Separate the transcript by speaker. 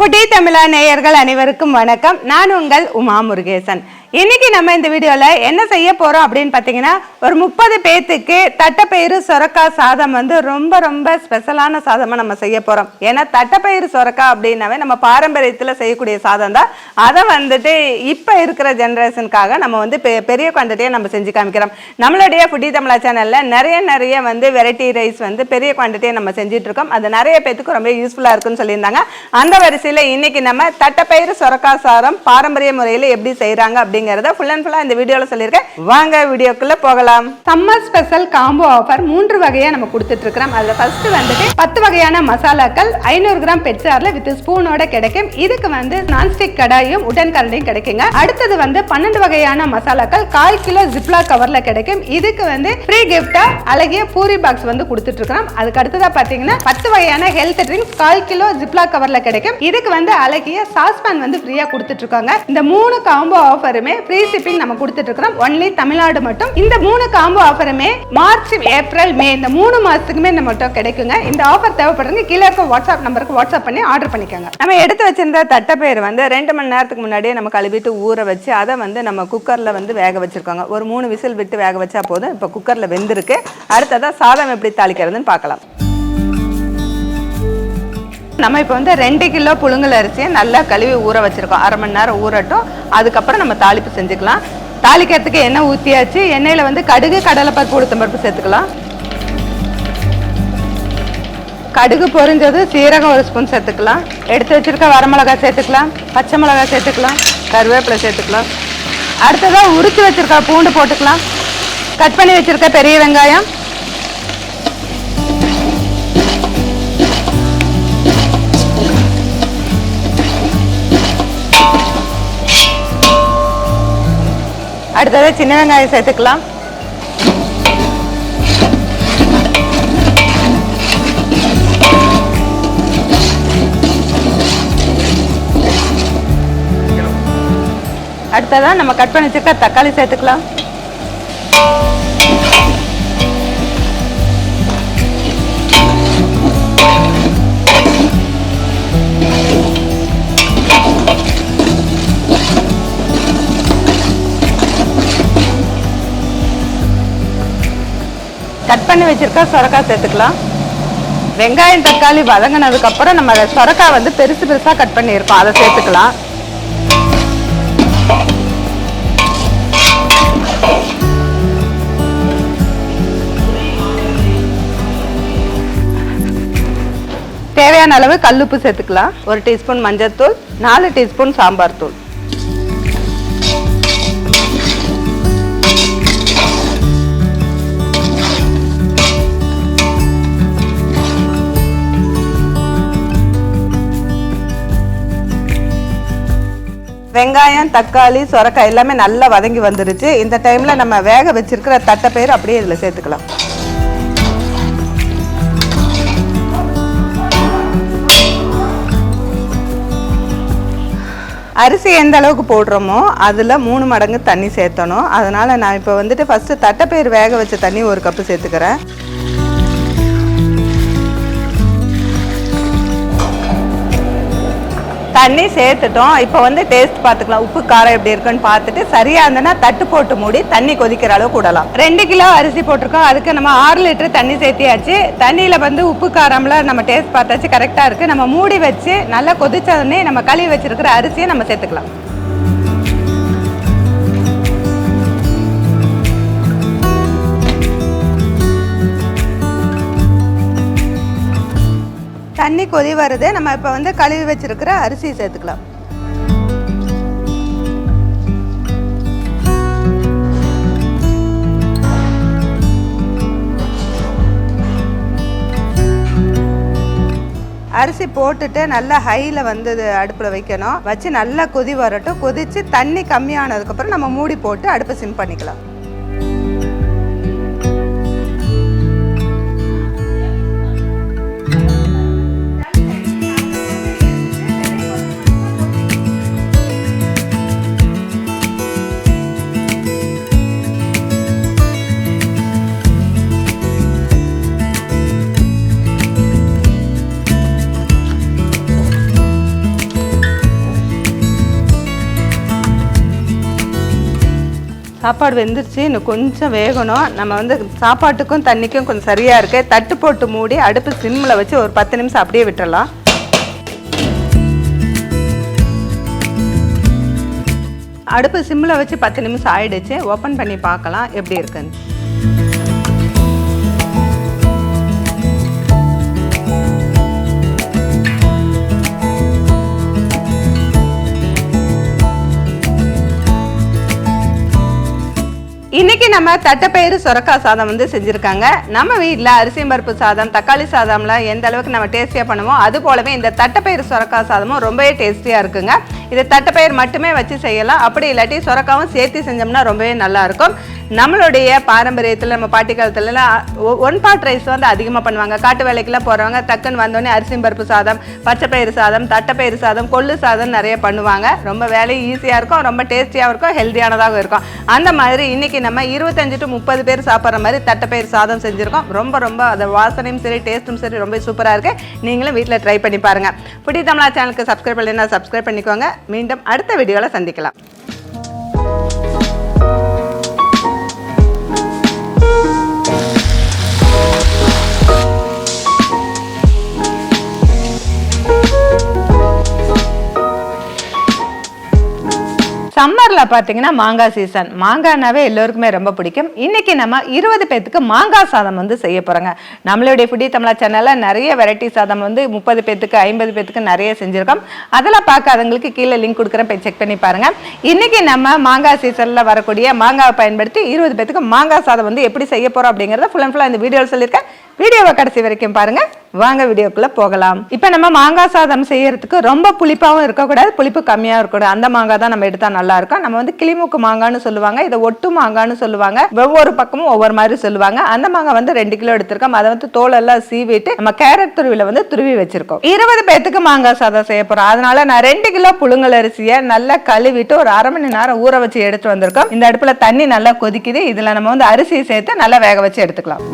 Speaker 1: புட்டி தமிழா நேயர்கள் அனைவருக்கும் வணக்கம். நான் உங்கள் உமா முருகேசன் இன்னைக்கு நம்ம இந்த வீடியோவில் என்ன செய்ய போகிறோம் அப்படின்னு பார்த்தீங்கன்னா ஒரு முப்பது பேத்துக்கு தட்டைப்பயிறு சொரக்கா சாதம் வந்து ரொம்ப ரொம்ப ஸ்பெஷலான சாதமாக நம்ம செய்ய போகிறோம் ஏன்னா தட்டைப்பயிறு சொரக்கா அப்படின்னாவே நம்ம பாரம்பரியத்தில் செய்யக்கூடிய சாதம் தான். அதை வந்துட்டு இப்போ இருக்கிற ஜென்ரேஷனுக்காக நம்ம வந்து பெ- பெரிய குவான்டிட்டியை நம்ம செஞ்சு காமிக்கிறோம். நம்மளுடைய புட்டி தமிழா சேனலில் நிறைய நிறைய வந்து வெரைட்டி ரைஸ் வந்து பெரிய குவான்டிட்டியை நம்ம செஞ்சிட்ருக்கோம் அது நிறைய பேத்துக்கு ரொம்ப யூஸ்ஃபுல்லாக இருக்குன்னு சொல்லியிருந்தாங்க. அந்த வரிசையில் இன்றைக்கி நம்ம தட்டைப்பயிறு சொரக்கா சாதம் பாரம்பரிய முறையில் எப்படி செய்கிறாங்க அப்படின்னு அப்படிங்கறத ஃபுல் அண்ட் ஃபுல்லா இந்த வீடியோல சொல்லியிருக்கேன். வாங்க வீடியோக்குள்ள போகலாம். சம்மர் ஸ்பெஷல் காம்போ ஆஃபர் மூன்று வகையா நம்ம கொடுத்துட்டு இருக்கிறோம். அதுல ஃபர்ஸ்ட் வந்துட்டு பத்து வகையான மசாலாக்கள் ஐநூறு கிராம் பெட்சார்ல வித் ஸ்பூனோட கிடைக்கும். இதுக்கு வந்து நான்ஸ்டிக் கடாயும் உடன் கரண்டியும் கிடைக்குங்க. அடுத்தது வந்து பன்னெண்டு வகையான மசாலாக்கள் கால் கிலோ ஜிப்லா கவர்ல கிடைக்கும். இதுக்கு வந்து ஃப்ரீ கிஃப்டா அழகிய பூரி பாக்ஸ் வந்து கொடுத்துட்டு இருக்கிறோம். அதுக்கு அடுத்ததா பாத்தீங்கன்னா பத்து வகையான ஹெல்த் ட்ரிங்க்ஸ் கால் கிலோ ஜிப்லா கவர்ல கிடைக்கும். இதுக்கு வந்து அழகிய சாஸ்பேன் வந்து ஃப்ரீயா கொடுத்துட்டு இருக்காங்க. இந்த மூணு காம்போ ஆஃபருமே ஃப்ரீ ஷிப்பிங் நம்ம கொடுத்துட்ருக்கோம் ஒன்லி தமிழ்நாடு மட்டும். இந்த மூணு காம்போ ஆஃபருமே மார்ச் ஏப்ரல் மே இந்த மூணு மாசத்துக்குமே நம்மகிட்ட கிடைக்குங்க. இந்த ஆஃபர் தேவைப்படுறதுங்க கீழே இருக்க வாட்ஸ்அப் நம்பருக்கு வாட்ஸ்அப் பண்ணி ஆர்டர் பண்ணிக்கோங்க. நம்ம எடுத்து வச்சிருந்த தட்டைப்பயிர் வந்து ரெண்டு மணி நேரத்துக்கு முன்னாடியே நம்ம கழுவிட்டு ஊற வச்சு அதை வந்து நம்ம குக்கர்ல வந்து வேக வச்சிருக்கோங்க. ஒரு மூணு விசில் விட்டு வேக வச்சா போதும். இப்போ குக்கர்ல வெந்திருக்கு. அடுத்ததாக சாதம் எப்படி தாளிக்கிறதுன்னு பார்க்கலாம். நம்ம இப்போ வந்து ரெண்டு கிலோ புழுங்கல் அரிசியை நல்லா கழுவி ஊற வச்சுருக்கோம். அரை மணி நேரம் ஊறட்டும். அதுக்கப்புறம் நம்ம தாளிப்பு செஞ்சுக்கலாம். தாளிக்கிறதுக்கு எண்ணெய் ஊற்றியாச்சு எண்ணெயில் வந்து கடுகு கடலைப்பருப்பு உளுத்தம்பருப்பு சேர்த்துக்கலாம். கடுகு பொரிஞ்சது சீரகம் ஒரு ஸ்பூன் சேர்த்துக்கலாம். எடுத்து வச்சுருக்க வரமிளகா சேர்த்துக்கலாம். பச்சை மிளகா சேர்த்துக்கலாம். கருவேப்பிலை சேர்த்துக்கலாம். அடுத்ததாக உரித்து வச்சுருக்க பூண்டு போட்டுக்கலாம். கட் பண்ணி வச்சுருக்க பெரிய வெங்காயம். அடுத்தது சின்ன வெங்காயம் சேர்த்துக்கலாம். அடுத்ததாக நம்ம கட் பண்ணி வச்சிருக்க தக்காளி சேர்த்துக்கலாம். பண்ணி வச்சிருக்க சுரக்காய் சேர்த்துக்கலாம். வெங்காயம் தக்காளி வதங்கினதுக்கு அப்புறம் நம்ம சுரக்காய் வந்து பெருசு பெருசா கட் பண்ணியிருக்கோம். அதை சேர்த்துக்கலாம். தேவையான அளவு கல்லுப்பு சேர்த்துக்கலாம். ஒரு டீஸ்பூன் மஞ்சள் தூள் நாலு டீஸ்பூன் சாம்பார் தூள். வெங்காயம் தக்காளி சுரக்காய் எல்லாமே நல்லா வதங்கி வந்துருச்சு. இந்த டைமில் நம்ம வேக வச்சிருக்கிற தட்டைப்பயிறு அப்படியே இதில் சேர்த்துக்கலாம். அரிசி எந்த அளவுக்கு போடுறோமோ அதில் மூணு மடங்கு தண்ணி சேர்த்தணும். அதனால் நான் இப்போ வந்துட்டு ஃபஸ்ட்டு தட்டைப்பயிறு வேக வச்ச தண்ணி ஒரு கப்பு சேர்த்துக்கிறேன். தண்ணி சேர்த்துட்டோம். இப்போ வந்து டேஸ்ட் பார்த்துக்கலாம். உப்பு காரம் எப்படி இருக்குன்னு பார்த்துட்டு சரியாக இருந்ததுன்னா தட்டு போட்டு மூடி தண்ணி கொதிக்கிற அளவு கூடலாம் ரெண்டு கிலோ அரிசி போட்டிருக்கோம். அதுக்கு நம்ம ஆறு லிட்டர் தண்ணி சேர்த்தியாச்சு. தண்ணியில் வந்து உப்பு காரம்ல நம்ம டேஸ்ட் பார்த்தாச்சு. கரெக்டாக இருக்குது நம்ம மூடி வச்சு நல்லா கொதிச்சதுன்னே நம்ம கழுவி வச்சிருக்கிற அரிசியை நம்ம சேர்த்துக்கலாம். தண்ணி கொதி வருது. நம்ம இப்போ வந்து கழுவி வச்சிருக்கிற அரிசி சேர்த்துக்கலாம். அரிசி போட்டுட்டு நல்லா ஹையில் வந்து அடுப்பில் வைக்கணும். வச்சு நல்லா கொதி வரட்டும். கொதித்து தண்ணி கம்மியானதுக்கப்புறம் நம்ம மூடி போட்டு அடுப்பை சிம் பண்ணிக்கலாம். சாப்பாடு வெந்துருச்சு இன்னும் கொஞ்சம் வேகணும். நம்ம வந்து சாப்பாட்டுக்கும் தண்ணிக்கும் கொஞ்சம் சரியாக இருக்குது தட்டு போட்டு மூடி அடுப்பு சிம்மில் வச்சு ஒரு பத்து நிமிஷம் அப்படியே விட்டுடலாம் அடுப்பு சிம்மில் வச்சு பத்து நிமிஷம் ஆயிடுச்சு. ஓப்பன் பண்ணி பார்க்கலாம் எப்படி இருக்குன்னு. இன்னைக்கு நம்ம தட்டைப்பயிறு சொரக்காய் சாதம் வந்து செஞ்சுருக்காங்க. நம்ம வீட்டில் அரிசி பருப்பு சாதம் தக்காளி சாதம்லாம் எந்த அளவுக்கு நம்ம டேஸ்டியாக பண்ணுவோம் அது போலவே இந்த தட்டைப்பயிறு சொரக்காய் சாதமும் ரொம்பவே டேஸ்டியாக இருக்குங்க. இது தட்டைப்பயிர் மட்டுமே வச்சு செய்யலாம். அப்படி இல்லாட்டி சுரக்காவும் சேர்த்து செஞ்சோம்னா ரொம்பவே நல்லாயிருக்கும் நம்மளுடைய பாரம்பரியத்தில் நம்ம பாட்டி காலத்துலலாம் ஒன் பாட் ரைஸ் வந்து அதிகமாக பண்ணுவாங்க. காட்டு வேலைக்கெல்லாம் போகிறவங்க டக்குன்னு வந்தோடனே அரிசி பருப்பு சாதம் பச்சைப்பயிறு சாதம் தட்டைப்பயிறு சாதம் கொள்ளு சாதம் நிறைய பண்ணுவாங்க. ரொம்ப வேலை ஈஸியாக இருக்கும் ரொம்ப டேஸ்டியாகவும் இருக்கும் ஹெல்த்தியானதாகவும் இருக்கும். அந்த மாதிரி இன்னைக்கு நம்ம இருபத்தஞ்சு டு முப்பது பேர் சாப்பிட்ற மாதிரி தட்டைப்பயிறு சாதம் செஞ்சுருக்கோம். ரொம்ப ரொம்ப அதை வாசனையும் சரி டேஸ்ட்டும் சரி ரொம்ப சூப்பராக இருக்குது நீங்களும் வீட்டில் ட்ரை பண்ணி பாருங்கள் புடி தமிழா சேனலுக்கு சப்ஸ்கிரைப் பண்ணலைன்னா சப்ஸ்கிரைப் பண்ணிக்கோங்க. மீண்டும் அடுத்த வீடியோவில் சந்திக்கலாம். சம்மரில் பார்த்தீங்கன்னா மாங்காய் சீசன் மாங்காய்னாவே எல்லோருக்குமே ரொம்ப பிடிக்கும். இன்றைக்கி நம்ம இருபது பேத்துக்கு மாங்காய் சாதம் வந்து செய்ய போகிறோங்க நம்மளுடைய ஃபுடி தமிழா சேனலில் நிறைய வெரைட்டி சாதம் வந்து முப்பது பேத்துக்கு ஐம்பது பேத்துக்கு நிறைய செஞ்சுருக்கோம். அதெல்லாம் பார்க்காதவங்களுக்கு கீழே லிங்க் கொடுக்குறேன். போய் செக் பண்ணி பாருங்கள் இன்றைக்கி நம்ம மாங்காய் சீசனில் வரக்கூடிய மாங்காவை பயன்படுத்தி இருபது பேத்துக்கு மாங்காய் சாதம் வந்து எப்படி செய்ய போகிறோம் அப்படிங்கிறத ஃபுல் அண்ட் ஃபுல்லாக இந்த வீடியோவில் சொல்லியிருக்கேன். வீடியோவை கடைசி வரைக்கும் பாருங்கள் வாங்க வீடியோக்குள்ள போகலாம். இப்போ நம்ம மாங்காய் சாதம் செய்யறதுக்கு ரொம்ப புளிப்பாகவும் இருக்கக்கூடாது புளிப்பு கம்மியாக இருக்கக்கூடாது. அந்த மாங்காய் தான் நம்ம எடுத்தா நல்லா இருக்கும் நம்ம வந்து கிளிமூக்கு மாங்கான்னு சொல்லுவாங்க இதை ஒட்டு மாங்கான்னு சொல்லுவாங்க. ஒவ்வொரு பக்கமும் ஒவ்வொரு மாதிரி சொல்லுவாங்க. அந்த மாங்காய் வந்து ரெண்டு கிலோ எடுத்திருக்கோம். அதை வந்து தோலெல்லாம் சீவிட்டு நம்ம கேரட் துருவில வந்து துருவி வச்சிருக்கோம். இருபது பேத்துக்கு மாங்காய் சாதம் செய்ய போறோம். அதனால நான் ரெண்டு கிலோ புழுங்கல் அரிசியை நல்லா கழுவிட்டு ஒரு அரை மணி நேரம் ஊற வச்சு எடுத்து வந்திருக்கோம். இந்த அடுப்புல தண்ணி நல்லா கொதிக்குது. இதுல நம்ம வந்து அரிசியை சேர்த்து நல்லா வேக வச்சு எடுத்துக்கலாம்.